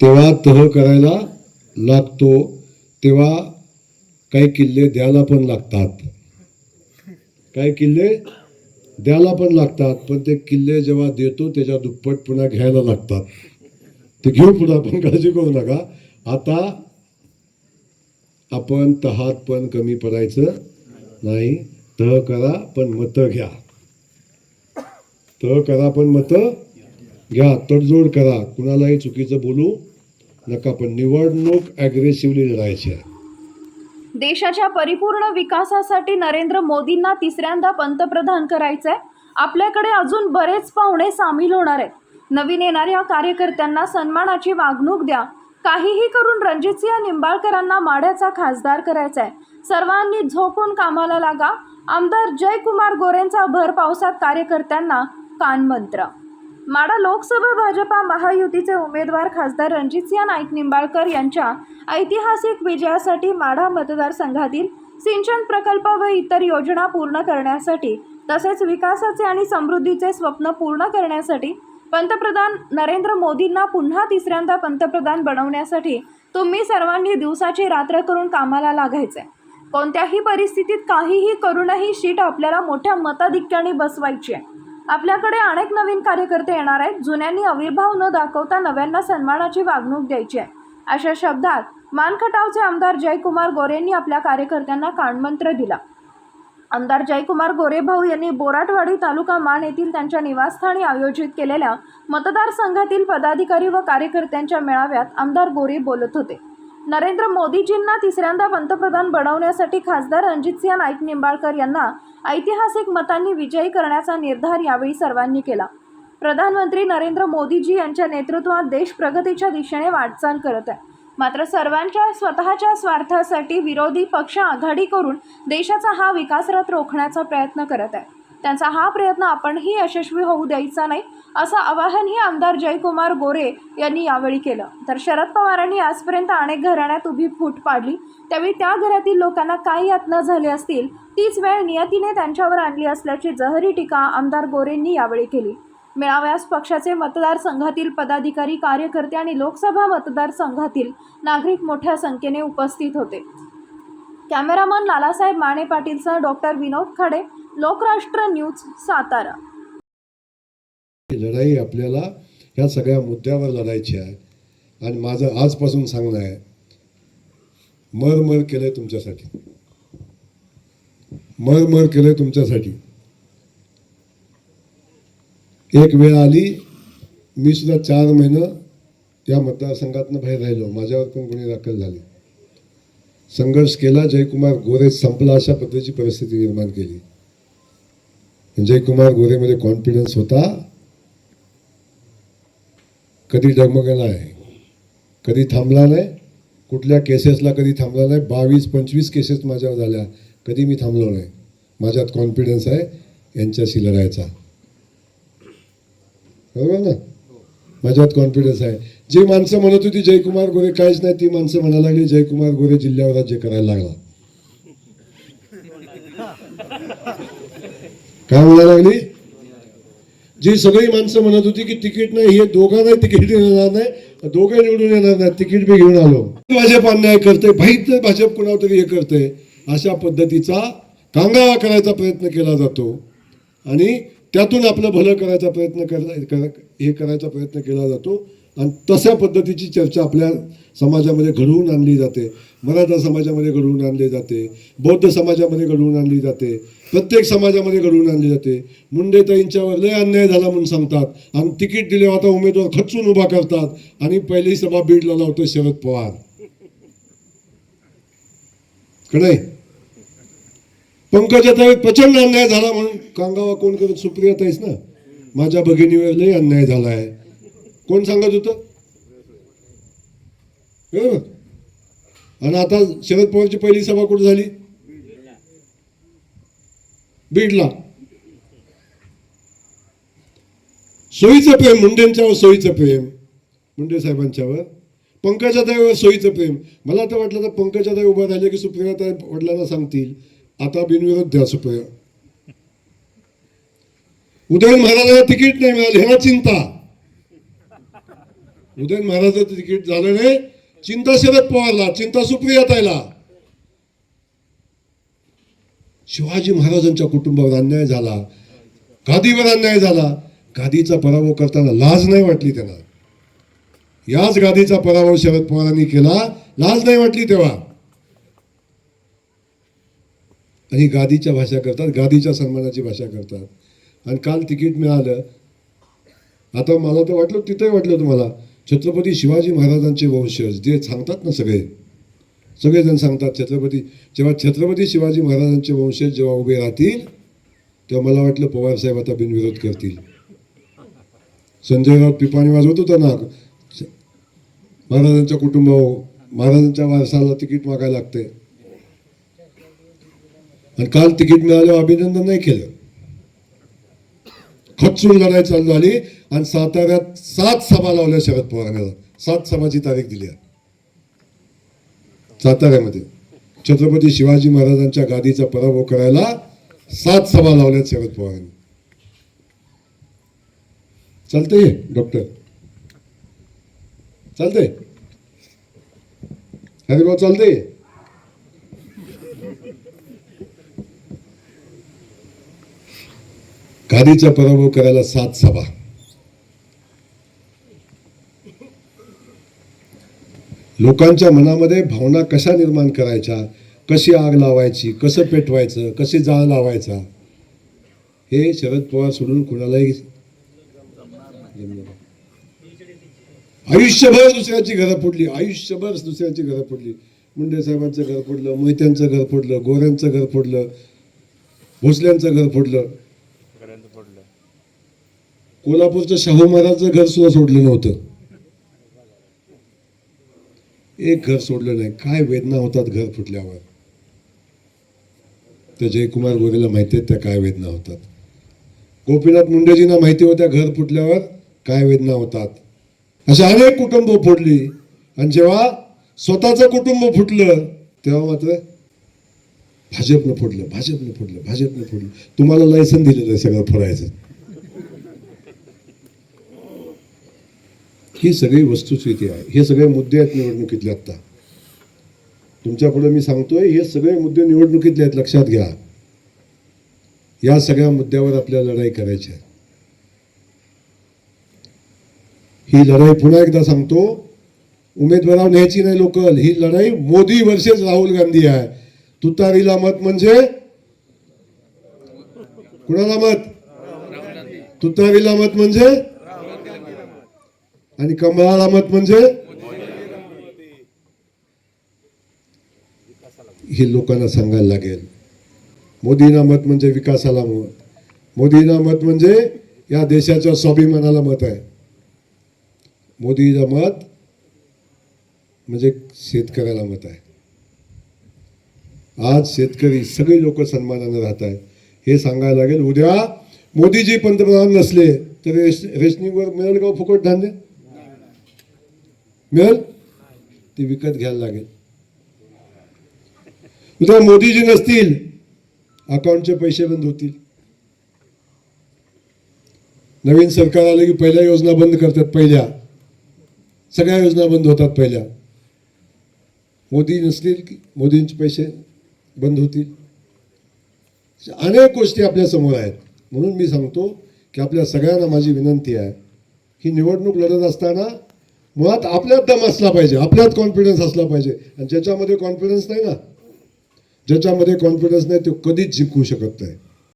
तेव्हा तह करायला लागतो तेव्हा काही किल्ले द्यायला पण लागतात. काही किल्ले द्यायला पण लागतात पण ते किल्ले जेव्हा देतो त्याच्या दुप्पट पुन्हा घ्यायला लागतात. ते घेऊ पुन्हा आपण काळजी करू नका. आता आपण तहात पण कमी पडायचं नाही. तह करा पण मतं घ्या. तह करा पण मतं घ्या. तडजोड करा. कुणालाही चुकीचं बोलू नका पण निवडणूक ॲग्रेसिव्हली लढायची आहे. देशाच्या परिपूर्ण विकासासाठी नरेंद्र मोदींना तिसऱ्यांदा पंतप्रधान करायचंय. आपल्याकडे अजून बरेच पाहुणे सामील होणार आहेत. नवीन येणाऱ्या कार्यकर्त्यांना सन्मानाची वागणूक द्या. काहीही करून रणजितसिंह निंबाळकरांना माढ्याचा खासदार करायचा आहे सर्वांनी झोपून कामाला लागा. आमदार जयकुमार गोरेंचा भर पावसात कार्यकर्त्यांना कानमंत्र माडा लोकसभा भाजपा महायुतीचे उमेदवार खासदार रणजितसिंह नाईक निंबाळकर यांच्या ऐतिहासिक विजयासाठी माढा मतदारसंघातील सिंचन प्रकल्प व इतर योजना पूर्ण करण्यासाठी तसेच विकासाचे आणि समृद्धीचे स्वप्न पूर्ण करण्यासाठी पंतप्रधान नरेंद्र मोदींना पुन्हा तिसऱ्यांदा पंतप्रधान बनवण्यासाठी तुम्ही सर्वांनी दिवसाची रात्र करून कामाला लागायचे. कोणत्याही परिस्थितीत काहीही करूनही शीट आपल्याला मोठ्या मताधिक्याने बसवायची आहे. आपल्याकडे अनेक नवीन कार्यकर्ते येणार आहेत. जुन्यांनी आविर्भाव न दाखवता नव्यांना सन्मानाची वागणूक द्यायची आहे. अशा शब्दात मानखटावचे आमदार जयकुमार गोरेंनी आपल्या कार्यकर्त्यांना कानमंत्र दिला. आमदार जयकुमार गोरेभाऊ यांनी बोराटवाडी तालुका मान येथील त्यांच्या निवासस्थानी आयोजित केलेल्या मतदारसंघातील पदाधिकारी व कार्यकर्त्यांच्या मेळाव्यात आमदार गोरे बोलत होते. नरेंद्र मोदीजींना तिसऱ्यांदा पंतप्रधान बनवण्यासाठी खासदार रणजितसिंह नाईक निंबाळकर यांना ऐतिहासिक मतांनी विजयी करण्याचा निर्धार यावेळी सर्वांनी केला. प्रधानमंत्री नरेंद्र मोदीजी यांच्या नेतृत्वात देश प्रगतीच्या दिशेने वाटचाल करत आहे. मात्र सर्वांच्या स्वतःच्या स्वार्थासाठी विरोधी पक्ष आघाडी करून देशाचा हा विकासरथ रोखण्याचा प्रयत्न करत आहे. त्यांचा हा प्रयत्न आपणही यशस्वी होऊ द्यायचा नाही असं आवाहनही आमदार जयकुमार गोरे यांनी यावेळी केलं. तर शरद पवारांनी आजपर्यंत अनेक घराण्यात उभी फूट पाडली. त्यावेळी त्या घरातील लोकांना काही यातना झाले असतील तीच वेळ नियतीने त्यांच्यावर आणली असल्याची जहरी टीका आमदार गोरेंनी यावेळी केली. मेळाव्यास पक्षाचे मतदारसंघातील पदाधिकारी कार्यकर्ते आणि लोकसभा मतदारसंघातील नागरिक मोठ्या संख्येने उपस्थित होते. कॅमेरामन लालासाहेब माने पाटीलसह डॉक्टर विनोद खाडे लोकराष्ट्र न्यूज सातारा. लढाई आपल्याला ह्या सगळ्या मुद्द्यावर लढायची आहे. आणि माझं आजपासून सांगणं आहे मर मर केलंय तुमच्यासाठी. मर मर केलंय तुमच्यासाठी. एक वेळ आली मी सुद्धा चार महिनं या मतदारसंघातनं बाहेर राहिलो. माझ्यावर पण कोणी दाखल झाले संघर्ष केला जयकुमार गोरे संपला अशा पद्धतीची परिस्थिती निर्माण केली. जयकुमार गोरेमध्ये कॉन्फिडन्स होता. कधी डगमगला आहे? कधी थांबला नाही कुठल्या केसेसला कधी थांबला नाही बावीस पंचवीस केसेस माझ्यावर झाल्या. कधी मी थांबलो नाही. माझ्यात कॉन्फिडन्स आहे यांच्याशी लढायचा. बरोबर ना? माझ्यात कॉन्फिडन्स आहे. जी माणसं म्हणत होती जयकुमार गोरे काहीच नाही ती माणसं म्हणायला लागली जयकुमार गोरे जिल्ह्यावर राज्य करायला लागला. काय म्हणायला लागली? जी सगळी माणसं म्हणत होती की तिकीट नाही हे दोघांनाही तिकीट येणार नाही दोघे निवडून येणार नाही तिकीट बी घेऊन आलो. भाजप अन्याय करते भाईत भाजप कुणावर तरी हे करते अशा पद्धतीचा कांगावा करायचा प्रयत्न केला जातो. आणि त्यातून आपलं भलं करायचा प्रयत्न कर- हे करायचा प्रयत्न केला जातो. आणि तशा पद्धतीची चर्चा आपल्या समाजामध्ये घडवून आणली जाते. मराठा समाजामध्ये घडवून आणली जाते. बौद्ध समाजामध्ये घडवून आणली जाते. प्रत्येक समाजामध्ये घडवून आणली जाते. मुंडेताईंच्यावर लय अन्याय झाला म्हणून सांगतात. आणि तिकीट दिले आता उमेदवार खचून उभा करतात. आणि पहिली सभा बीडला लावतो शरद पवार. कडे पंकजाताई प्रचंड अन्याय झाला म्हणून कांगावा कोण करत? सुप्रियाताईच ना? माझ्या भगिनीवर लय अन्याय झाला आहे कोण सांगत होतं? बरोबर आणि आता शरद पवारची पहिली सभा कुठे झाली? बीडला. सोयीचं प्रेम मुंडेंच्यावर सोयीचं प्रेम मुंडे साहेबांच्यावर. पंकजाताईवर सोयीचं प्रेम. मला तर वाटलं तर पंकजाताई उभं राहिलं की सुप्रियाताई वडिलांना सांगतील. आता बिनविरोध द्या सुप्रिया. उदयन महाराजांना तिकीट नाही मिळालं. ह्या चिंता. उदयन महाराजांचं तिकीट झालं नाही. चिंता शरद पवारला चिंता सुप्रियाताईला शिवाजी महाराजांच्या कुटुंबावर अन्याय झाला. गादीवर अन्याय झाला. गादीचा पराभव करताना लाज नाही वाटली त्यांना. याच गादीचा पराभव शरद पवारांनी केला. लाज नाही वाटली तेव्हा. आणि गादीच्या भाषा करतात गादीच्या सन्मानाची भाषा करतात. आणि काल तिकीट मिळालं. आता मला तर वाटलं तिथंही वाटलं तुम्हाला. छत्रपती शिवाजी महाराजांचे वंशज जे सांगतात ना सगळे सगळेजण सांगतात छत्रपती जेव्हा छत्रपती शिवाजी महाराजांचे वंशज जेव्हा उभे राहतील तेव्हा मला वाटलं पवारसाहेब आता बिनविरोध करतील. संजय राऊत पिपाणी वाजवत होता ना महाराजांच्या कुटुंबावर महाराजांच्या वारसाला तिकीट मागायला लागते आणि काल तिकीट मिळाल्यावर अभिनंदन नाही केलं. खचून लढाई चालू झाली आणि साताऱ्यात सात सभा लावल्या शरद पवारांना. सात सभाची तारीख दिली आहे. साताऱ्यामध्ये छत्रपती शिवाजी महाराजांच्या गादीचा पराभव करायला सात सभा लावल्यात शरद पवारांनी. चालतंय डॉक्टर. चालतंय. हरिभाऊ चालतंय. गादीचा पराभव करायला सात सभा. लोकांच्या मनामध्ये भावना कशा निर्माण करायच्या? कशी आग लावायची? कसं पेटवायचं? कशी जाळ लावायचा? हे शरद पवार सोडून कुणालाही आयुष्यभर दुसऱ्याची घरं फोडली. आयुष्यभर दुसऱ्याची घरं फोडली. मुंडे साहेबांचं घर फोडलं मोहित्यांचं घर फोडलं गोऱ्यांचं घर फोडलं भोसल्यांचं घर फोडलं. कोल्हापूरचं शाहू महाराजचं घर सुद्धा सोडलं नव्हतं. एक घर सोडलं नाही. काय वेदना होतात घर फुटल्यावर. त्या जयकुमार गोरेला माहिती आहेत त्या काय वेदना होतात. गोपीनाथ मुंडेजींना माहिती होत्या घर फुटल्यावर काय वेदना होतात. अशा अनेक कुटुंब फोडली. आणि जेव्हा स्वतःचं कुटुंब फुटलं तेव्हा मात्र भाजपनं फोडलं भाजपनं फोडलं भाजपनं फोडलं. तुम्हाला लायसन दिलेलं आहे सगळं फोडायचं. ही सगळी वस्तुस्थिती आहे. हे सगळे मुद्दे आहेत निवडणुकीतले आत्ता. तुमच्यापुढे मी सांगतोय हे सगळे मुद्दे निवडणुकीतले आहेत लक्षात घ्या. या सगळ्या मुद्द्यावर आपल्याला लढाई करायची आहे. ही लढाई पुन्हा एकदा सांगतो उमेदवारावर न्यायची नाही लोकल ही लढाई मोदी वर्सेस राहुल गांधी आहे. तुतारीला मत म्हणजे? कुणाला मत? तुतारीला मत म्हणजे? आणि कमळाला मत म्हणजे? हे लोकांना सांगायला लागेल. मोदींना मत म्हणजे विकासाला मत. मोदींना मत म्हणजे या देशाच्या स्वाभिमानाला मत आहे. मोदीला मत म्हणजे शेतकऱ्याला मत आहे. आज शेतकरी सगळे लोक सन्मानाने राहत आहे हे सांगायला लागेल. उद्या मोदीजी पंतप्रधान नसले तर रेश रेशनिंगवर मिळेल का फुकट धान्य मिळेल ते विकत घ्यायला लागेल. उद्या मोदीजी नसतील अकाउंटचे पैसे बंद होतील. नवीन सरकार आलं की पहिल्या योजना बंद करतात पहिल्या. सगळ्या योजना बंद होतात पहिल्या. मोदी नसतील की मोदींचे पैसे बंद होतील. अनेक गोष्टी आपल्यासमोर आहेत. म्हणून मी सांगतो की आपल्या सगळ्यांना माझी विनंती आहे ही निवडणूक लढत असताना मुळात आपल्यात दम असला पाहिजे आपल्यात कॉन्फिडन्स असला पाहिजे. आणि ज्याच्यामध्ये कॉन्फिडन्स नाही ना ज्याच्यामध्ये कॉन्फिडन्स नाही तो कधीच जिंकू शकत नाही.